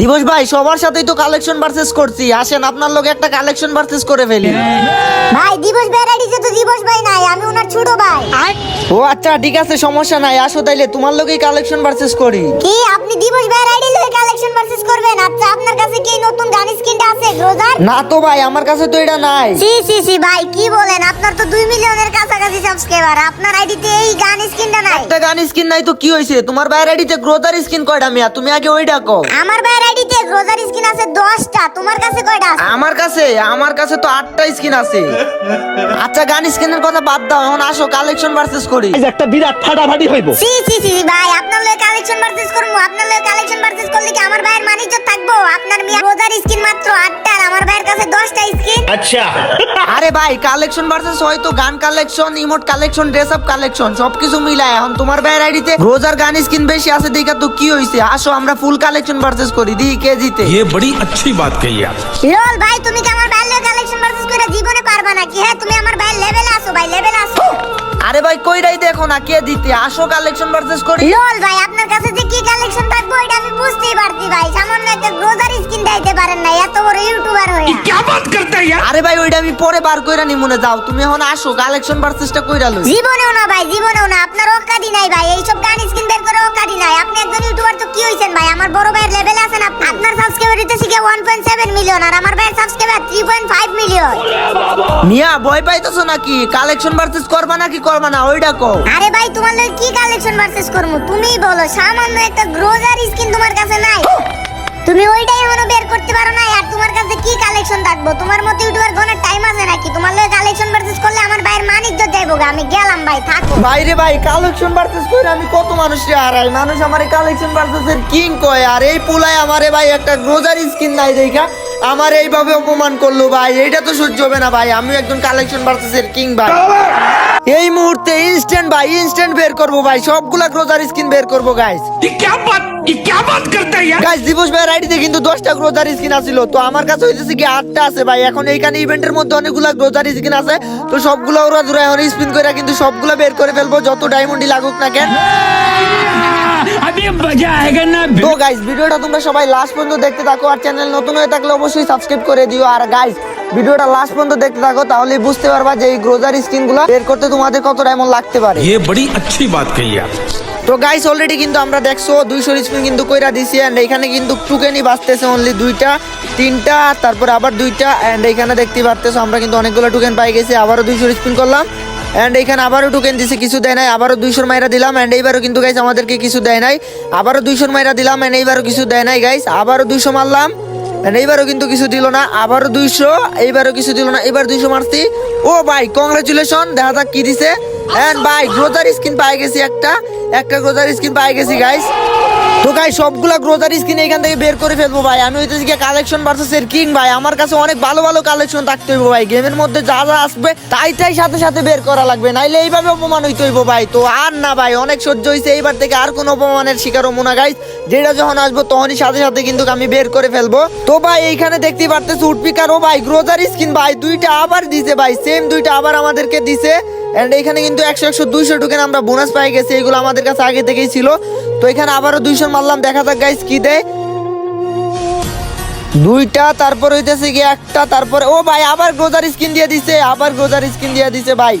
দিবস ভাই সবার সাথেই তো কালেকশন ভার্সেস করছি। আসেন আপনার লোক একটা কালেকশন ভার্সেস করে ফেলি। ভাই দিবস ভ্যারাইটিতে তো দিবস ভাই নাই আমি ওনার ছোট ভাই। ও আচ্ছা ঠিক আছে সমস্যা নাই আসো তাইলে তোমার লোকই কালেকশন ভার্সেস করি। কি আপনি দিবস ভ্যারাইটি লয়ে কালেকশন পারচেজ করবেন? আচ্ছা আপনার কাছে কি নতুন গান স্কিনটা গ্রোজার না তো ভাই আমার কাছে তো এটা নাই। সি সি সি ভাই কি বলেন? আপনার তো 2 মিলিয়নের কাছাকাছি সাবস্ক্রাইবার আপনার আইডিতে এই গান স্কিনটা নাই। একটা গান স্কিন নাই তো কি হয়েছে? তোমার ভাইয়ের আইডিতে গ্রোথার স্কিন কয়টা মিয়া? তুমি আগে ওইটা কো আমার ভাইয়ের আইডিতে গ্রোজার স্কিন আছে 10টা তোমার কাছে কয়টা আছে? আমার কাছে আমার কাছে তো আটটা স্কিন আছে। আচ্ছা গান স্কিনের কথা বাদ দাও এখন আসো কালেকশন পারচেস করি। আজ একটা বিরাট ফাটাফাটি হইব। সি সি সি ভাই আপনার লয়ে কালেকশন পারচেজ করব আপনার লয়ে কালেকশন পারচেজ করলে কি আমার ভাইয়ের মানিজ্য থাকব? আপনার মিয়া গ্রোজার স্কিন মাত্র 8টা আর আমার ভাইয়ের কাছে 10টা স্কিন আচ্ছা আরে ভাই কালেকশন ভার্সেস হয়তো gun collection emote collection dress up collection সবকিছু মিলায় এখন তোমার ভাইয়ের আইডিতে রোজার গান স্কিন বেশি আছে দেখা তো কি হইছে আসো আমরা ফুল কালেকশন ভার্সেস করি দি কে জিতে ये बड़ी अच्छी बात कही आप লল ভাই তুমি কি আমার ভাইয়ের লয়ে কালেকশন পারচেজ করে জীবনে পারবা নাকি হ্যাঁ তুমি আমার ভাইয়ের লেভেলে আসো ভাই লেভেলে আসো আরে ভাই কইরাই দেখো না কে দিতে? আসো কালেকশন পারচেজ করি। লল ভাই আপনার কাছে যে কি কালেকশন থাকব এটা আমি বুঝতেই পারছি ভাই। সামান্য একটা গ্রোসারি স্কিন দিতে পারেন না এত বড় ইউটিউবার হয়ে। কি বাত করতে ইয়ার? আরে ভাই ওইটা আমি পরে বার কইরা নি মনে যাও। তুমি এখন আসো কালেকশন পারচেজটা কইরা লই। জীবনেও না ভাই জীবনেও না আপনার ওকাদি নাই ভাই। এই সব গান স্কিন বের করে ওকাদি নাই। আপনি একজন ইউটিউবার তো কি হইছেন ভাই? আমার বড় ভাইয়ের লেভেল আছেন আপনার সাবস্ক্রাইবার দিতে শিখে 1.7 মিলিয়ন আর আমার ভাই ভাইয়ের সাবস্ক্রাইবার 3.5 মিলিয়ন মিয়া ভয় পাইতেছো নাকি? কালেকশন ভার্সেস করবা নাকি করবা না? ওইটা কো আরে ভাই তোমার লগে কি কালেকশন পারচেজ করমু? তুমিই বলো সামান্য একটা গ্রোজারি স্কিন তোমার কাছে নাই। তুমি ওইটাই এখনও বের করতে পারো না আর তোমার কাছে কি কালেকশন থাকব? তোমার মতো ইউটিউবার গনের টাইম আছে নাকি? তোমার লগে কালেকশন পারচেজ করলে আমার ভাইয়ের মানিজ্য যাইবো গা। আমি গেলাম ভাই থাকো। বাইরে ভাই কালেকশন ভার্সেস কইরা আমি কত মানুষকে হারাই? মানুষ আমারে কালেকশন ভার্সেসের কিং কয় আর এই পোলায় আমারে ভাই একটা গ্রোজারি স্কিন নাই দেখা। আমার এইভাবে অপমান করল ভাই এইটা তো সহ্য হবে না ভাই আমি একজন কালেকশন ভার্সেসের কিং ভাই। এই মুহূর্তে ইনস্ট্যান্ট ভাই ইনস্ট্যান্ট বের করব ভাই সবগুলা গ্রোসারি স্কিন বের করব গাইস গাইস দিবস ভাই আইডিতে কিন্তু 10টা গ্রোসারি স্কিন আছিল তো আমার কাছে হইতেছে কি 8টা আছে ভাই এখন এইখানে ইভেন্টের মধ্যে অনেকগুলা গ্রোসারি স্কিন আছে তো সবগুলা ওরা ধরে এখন স্পিন করে কিন্তু সবগুলা বের করে ফেলব যত ডায়মন্ডই লাগুক না কেন। তো গাইস ভিডিওটা তোমরা সবাই লাস্ট পর্যন্ত দেখতে থাকো আর চ্যানেল নতুন হয়ে থাকলে অবশ্যই সাবস্ক্রাইব করে দিও আর গাইস ভিডিওটা লাস্ট পর্যন্ত দেখতে থাকো তাহলে বুঝতে পারবা যে এই গ্রোজারি স্কিনগুলো বের করতে তোমাদের কত ডায়মন্ড লাগতে পারে ये बड़ी अच्छी बात कही आप তো গাইস অলরেডি কিন্তু আমরা দেখছো দুইশো স্পিন কিন্তু কইরা দিছি এন্ড এখানে কিন্তু টুকেনই বাঁচতেছে অনলি দুইটা তিনটা তারপর আবার দুইটা এন্ড এখানে দেখতে পারতেছো আমরা কিন্তু অনেকগুলো টুকেন পাই গেছি আবারও দুইশো স্পিন করলাম এন্ড এখানে আবারও টোকেন দিছে, কিছু দেয় নাই, আবারও দুইশোর মাইরা দিলাম অ্যান্ড এইবারও কিন্তু গাইস আমাদেরকে কিছু দেয় নাই, আবারও দুইশোর মাইরা দিলাম এন্ড এইবারও কিছু দেয় নাই গাইস আবারও দুইশো মারলাম, And এইবারও কিন্তু কিছু দিল না, আবারও দুইশো, এইবারও কিছু দিল না এবার দুইশো মারছি। ও ভাই কংগ্রেচুলেশন দেখা যাক কি দিছে। এন্ড ভাই গ্রোজার স্কিন পাই গেছি একটা একটা গ্রোজার স্কিন পাই গেছি গাইস তো গাই সবগুলা গ্রোজারি স্কিন এখান থেকে বের করে ফেলব ভাই। আমি হইতেছি কি কালেকশন ভার্সেস এর কিং ভাই। আমার কাছে অনেক ভালো ভালো কালেকশন থাকতে হইব ভাই। গেমের মধ্যে যা যা আসবে তাই তাই সাথে সাথে বের করা লাগবে। নাইলে এইভাবে অপমান হইতে হইব ভাই। তো আর না ভাই, অনেক সহ্য হইছে। এইবার থেকে আর কোনো অপমানের শিকার হব না গাইস যেটা যখন আসব, তখনই সাথে সাথে কিন্তু আমি বের করে ফেলব। তো ভাই, এইখানে দেখতে পারতেছি উঠপিকার ও ভাই গ্রোজারি স্কিন ভাই। দুইটা আবার দিছে ভাই। সেম দুইটা আবার আমাদেরকে দিছে। এন্ড এখানে কিন্তু একশো একশো, দুইশো টোকেন আমরা বোনাস পাই গেছি, এগুলো আমাদের কাছে আগে থেকেই ছিল। তো এখানে আবারও দুইশো মারলাম, দেখা যাক গাইস কি দেয়। দুইটা, তারপর হইতেছে কি একটা, তারপরে, ও ভাই, আবার গ্রোজার স্কিন দিয়ে দিছে, আবার গ্রোজার স্কিন দিয়ে দিছে ভাই।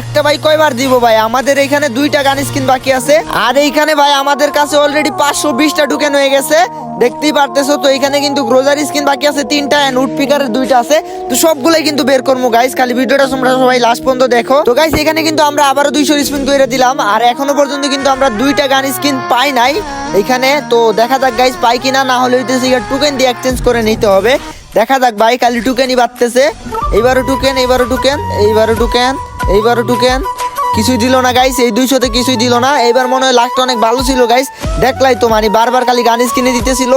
একটা ভাই কয়বার দিব ভাই? আমাদের এখানে দুইটা গান স্কিন বাকি আছে। আর এইখানে ভাই, আমাদের কাছে অলরেডি পাঁচশো বিশটা ঢুকেন হয়ে গেছে। দেখতেই পারতেছো তো, এখানে কিন্তু গ্রোজারি স্কিন বাকি আছে, তিনটা এন্ড উড পিকারের দুইটা আছে। তো সবগুলাই কিন্তু বের করব গাইস খালি ভিডিওটা তোমরা সবাই লাস্ট পর্যন্ত দেখো। তো গাইস এখানে কিন্তু আমরা আবারও দুইশো স্পিন করে দিলাম, আর এখনও পর্যন্ত কিন্তু আমরা দুইটা গান স্কিন পাই নাই। এখানে, তো দেখা যাক গাইস পাই কিনা, না হলে টোকেন দিয়ে এক্সচেঞ্জ করে নিতে হবে। দেখা যাক, ভাই, খালি টুকেনই বাড়তেছে। এইবারও টুকেন এইবারও টুকেন এইবারও টুকেন এইবারও টুকেন কিছুই দিল না গাইস এই দুইশোতে কিছুই দিল না। এইবার মনে হয় লাখটা অনেক ভালো ছিল গাইস দেখলাই তো মানে বারবার খালি গান স্কিনে দিতেছিল।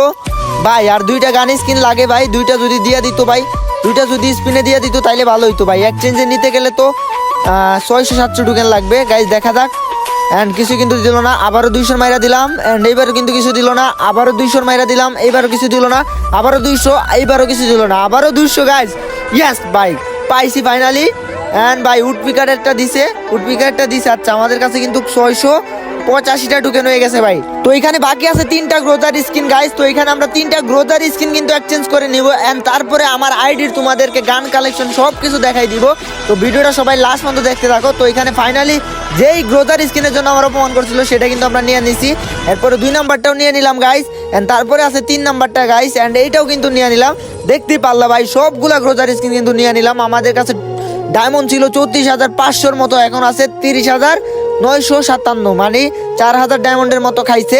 ভাই, আর দুইটা গান স্কিন লাগে, ভাই। দুইটা যদি দিয়ে দিত, ভাই। দুইটা যদি স্পিনে দিয়ে দিত, তাইলে ভালো হইতো, ভাই। এক্সচেঞ্জে নিতে গেলে তো ছয়শো, সাতশো টুকেন লাগবে। গাইস দেখা যাক। এন্ড কিছু কিন্তু দিল না। আবারও দুইশোর মাইরা দিলাম। এন্ড এইবারও কিন্তু কিছু দিল না। আবারও দুইশোর মাইরা দিলাম। এইবারও কিছু দিল না। আবারও দুইশো। এইবারও কিছু দিল না। আবারও দুইশো গাইজ ইয়াস ভাই। পাইছি ফাইনালি এন্ড ভাই উড পিকারেরটা দিছে। উড পিকারেরটা দিছে। আচ্ছা আমাদের কাছে কিন্তু ছয়শো পঁচাশিটা টোকেন হয়ে গেছে ভাই। তো এখানে বাকি আছে তিনটা গ্রোজার স্কিন গাইস তো এখানে আমরা তিনটা গ্রোজার স্কিন কিন্তু এক্সচেঞ্জ করে নিব। অ্যান্ড তারপরে আমার আইডির তোমাদেরকে গান কালেকশন সব কিছু দেখাই দিব। তো ভিডিওটা সবাই লাস্ট পর্যন্ত দেখতে থাকো। তো এখানে ফাইনালি যেই গ্রোজার স্কিনের জন্য আমার অপমান করছিল, সেটা কিন্তু আমরা নিয়ে নিছি। এরপরে দুই নাম্বারটাও নিয়ে নিলাম গাইস অ্যান্ড তারপরে আছে তিন নাম্বারটা গাইস অ্যান্ড এইটাও কিন্তু নিয়ে নিলাম। দেখতেই পারলা ভাই, সবগুলা গ্রোজার স্কিন কিন্তু নিয়ে নিলাম। আমাদের কাছে ডায়মন্ড ছিল চৌত্রিশ হাজার পাঁচশোর মতো এখন আছে তিরিশ হাজার নয়শো সাতান্ন। মানে চার হাজার ডায়মন্ডের মতো খাইছে।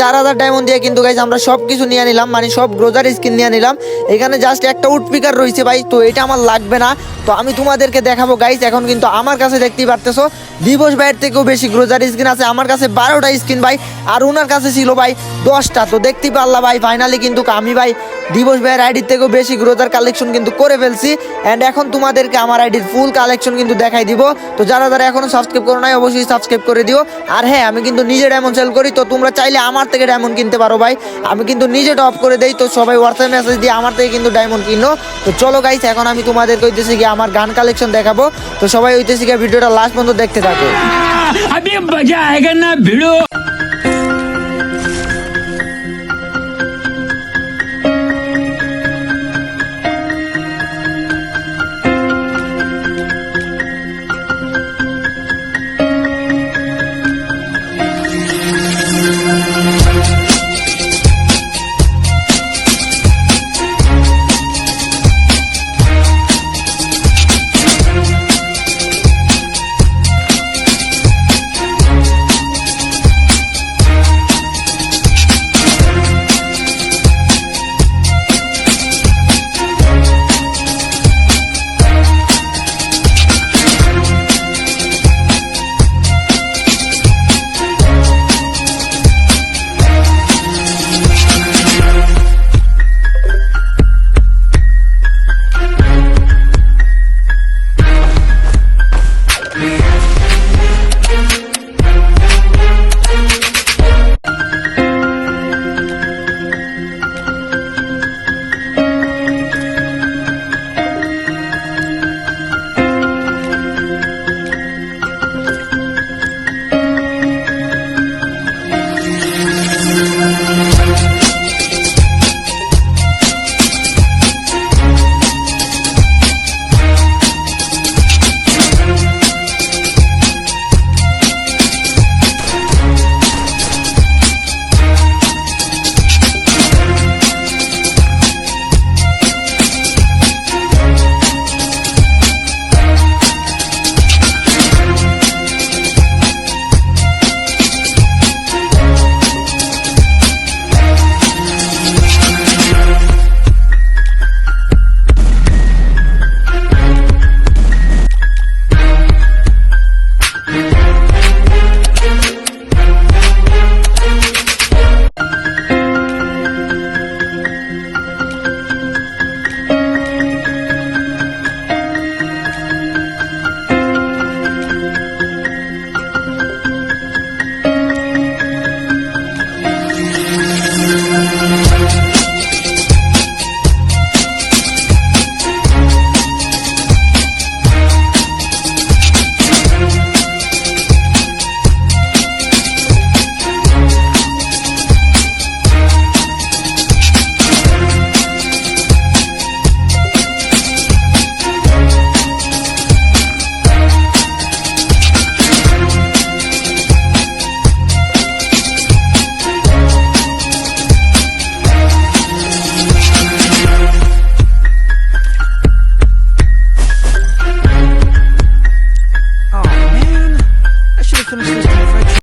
চার হাজার ডায়মন্ড দিয়ে কিন্তু গাইজ আমরা সব কিছু নিয়ে নিলাম মানে সব গ্রোজার স্কিন নিয়ে নিলাম। এখানে জাস্ট একটা উড পিকার রয়েছে ভাই, তো এটা আমার লাগবে না। তো আমি তোমাদেরকে দেখাবো গাইজ এখন কিন্তু আমার কাছে দেখতেই পারতেছো, দিবস ভাইয়ের থেকেও বেশি গ্রোজার স্কিন আছে। আমার কাছে বারোটা স্কিন ভাই, আর ওনার কাছে ছিল ভাই দশটা। তো দেখতেই পারলা ভাই ফাইনালি কিন্তু আমি ভাই দিবস ভাইয়ের আইডির থেকেও বেশি গ্রোজার কালেকশন কিন্তু করে ফেলছি। অ্যান্ড এখন তোমাদেরকে আমার আইডির ফুল কালেকশন কিন্তু দেখাই দিব। তো যারা যারা এখনও সাবস্ক্রাইব করো নাই, অবশ্যই সাবস্ক্রাইব করে দিও। আর হ্যাঁ আমি কিন্তু নিজে ডায়মন্ড সেল করি তো তোমরা চাইলে আমার থেকে ডায়মন্ড কিনতে পারো ভাই আমি কিন্তু নিজে টপ করে দেই তো সবাই হোয়াটসঅ্যাপ মেসেজ দিয়ে আমার থেকে কিন্তু ডায়মন্ড কিনো তো চলো গাইস এখন আমি তোমাদেরকে হইতেছি গিয়ে আমার গান কালেকশন দেখাবো তো সবাই হইতেছি গিয়ে ভিডিওটা লাস্ট পর্যন্ত দেখতে থাকো अभी मजा आएगा ना भिड़ो